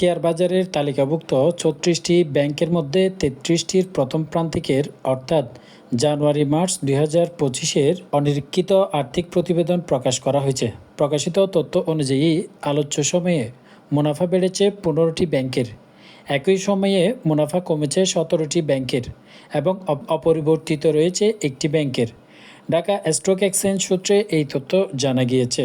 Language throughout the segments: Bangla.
শেয়ার বাজারের তালিকাভুক্ত ছত্রিশটি ব্যাংকের মধ্যে তেত্রিশটির প্রথম প্রান্তিকের, অর্থাৎ জানুয়ারি মার্চ দুই হাজার পঁচিশের অনিরীক্ষিত আর্থিক প্রতিবেদন প্রকাশ করা হয়েছে। প্রকাশিত তথ্য অনুযায়ী, আলোচ্য সময়ে মুনাফা বেড়েছে পনেরোটি ব্যাংকের। একই সময়ে মুনাফা কমেছে সতেরোটি ব্যাংকের এবং অপরিবর্তিত রয়েছে একটি ব্যাংকের। ঢাকা স্টক এক্সচেঞ্জ সূত্রে এই তথ্য জানা গিয়েছে।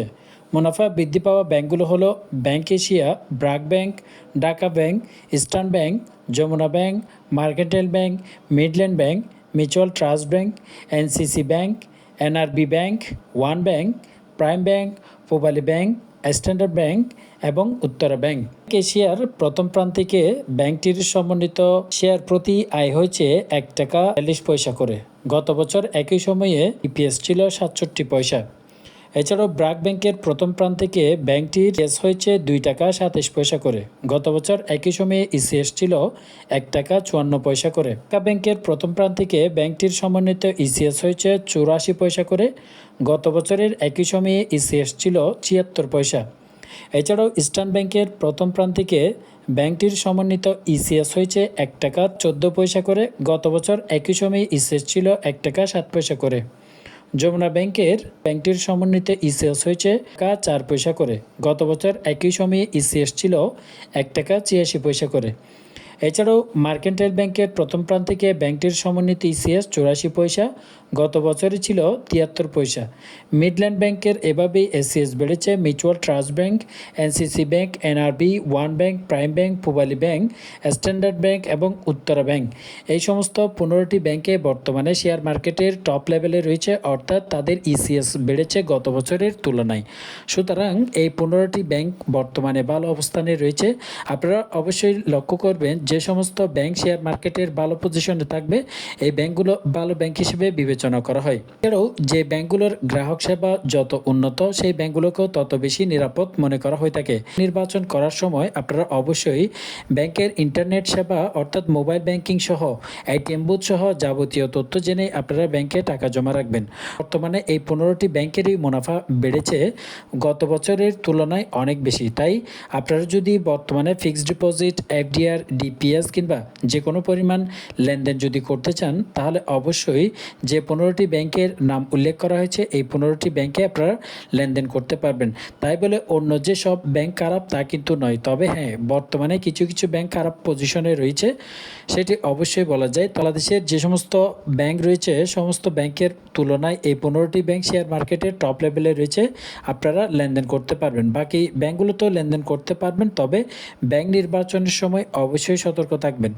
মুনাফা বৃদ্ধি পাওয়া ব্যাংকগুলো হলো bank Asia, BRAC bank, Dhaka bank, eastern bank, Jamuna bank, mercantile bank, midland bank, mutual trust bank, NCC bank, NRB bank, one bank, prime bank, Pubali bank, standard bank এবং উত্তরা ব্যাংক। এশিয়ার প্রথম প্রান্তিকে ব্যাংকটির সমন্বিত শেয়ার প্রতি আয় হয়েছে এক টাকা চল্লিশ পয়সা করে। গত বছর একই সময়ে ইপিএস ছিল সাতষট্টি পয়সা। এছাড়াও ব্রাক ব্যাংকের প্রথম প্রান্তিকে ব্যাংকটির ইএস হয়েছে দুই টাকা সাতাশ পয়সা করে। গত বছর একই সময়ে ইসিএস ছিল এক টাকা চুয়ান্ন পয়সা করে। ব্যাংকের প্রথম প্রান্তিকে ব্যাংকটির সমন্বিত ইসিএস হয়েছে চুরাশি পয়সা করে। গত বছরের একই সময়ে ইসিএস ছিল ছিয়াত্তর পয়সা। এছাড়াও ইস্টার্ন ব্যাংকের প্রথম প্রান্তিকে ব্যাংকটির সমন্বিত ইসিএস হয়েছে এক টাকা চোদ্দ পয়সা করে। গত বছর একই সময়ে ইসিএস ছিল এক টাকা সাত পয়সা করে। যমুনা ব্যাংকের ব্যাংকটির সমন্বিত ইসিএস হয়েছে কা চার পয়সা করে। গত বছর একই সময়ে ইসিএস ছিল এক টাকা ছিয়াশি পয়সা করে। এছাড়াও মার্কেন্টাইল ব্যাংকের প্রথম প্রান্তিকে ব্যাংকটির সমন্বিত ইসিএস চৌরাশি পয়সা গত বছরে ছিল তিয়াত্তর পয়সা। মিডল্যান্ড ব্যাংকের এভাবেই এসিএস বেড়েছে। Mutual trust bank, NCC bank, NRB, one bank, prime bank, Pubali bank, standard bank এবং উত্তরা ব্যাংক। এই সমস্ত পনেরোটি ব্যাংকে বর্তমানে শেয়ার মার্কেটের টপ লেভেলে রয়েছে, অর্থাৎ তাদের ইসিএস বেড়েছে গত বছরের তুলনায়। সুতরাং এই পনেরোটি ব্যাংক বর্তমানে ভালো অবস্থানে রয়েছে। আপনারা অবশ্যই লক্ষ্য করবেন, যে সমস্ত ব্যাংক শেয়ার মার্কেটের ভালো পজিশনে থাকবে, এই ব্যাংকগুলো ভালো ব্যাংক হিসেবে বিবেচনা করা হয়। এছাড়াও, যে ব্যাংকগুলোর গ্রাহক সেবা যত উন্নত, সেই ব্যাংকগুলোকেও তত বেশি নিরাপদ মনে করা হয়ে থাকে। নির্বাচন করার সময় আপনারা অবশ্যই ব্যাংকের ইন্টারনেট সেবা, অর্থাৎ মোবাইল ব্যাংকিং সহ এটিএম বুথ সহ যাবতীয় তথ্য জেনে আপনারা ব্যাংকে টাকা জমা রাখবেন। বর্তমানে এই পনেরোটি ব্যাংকেরই মুনাফা বেড়েছে। গত বছরের তুলনায় অনেক বেশি। তাই আপনারা যদি বর্তমানে ফিক্সড ডিপোজিট, এফডিআর, ডিপিএস কিংবা যে কোনো পরিমাণ লেনদেন যদি করতে চান, তাহলে অবশ্যই যে পনেরোটি ব্যাংকের নাম উল্লেখ করা হয়েছে। এই পনেরোটি ব্যাংকে আপনারা লেনদেন করতে পারবেন। তাই বলে অন্য যে সব ব্যাংক খারাপ তা কিন্তু নয়। তবে হ্যাঁ বর্তমানে কিছু কিছু ব্যাংক খারাপ পজিশনে রয়েছে। সেটি অবশ্যই বলা যায়। বাংলাদেশের যে সমস্ত ব্যাংক রয়েছে, সমস্ত ব্যাংকের তুলনায় এই পনেরোটি ব্যাংক শেয়ার মার্কেটের টপ লেভেলে রয়েছে। আপনারা লেনদেন করতে পারবেন। বাকি ব্যাংকগুলোতেও লেনদেন করতে পারবেন। তবে ব্যাংক নির্বাচনের সময় অবশ্যই সতর্ক থাকবেন।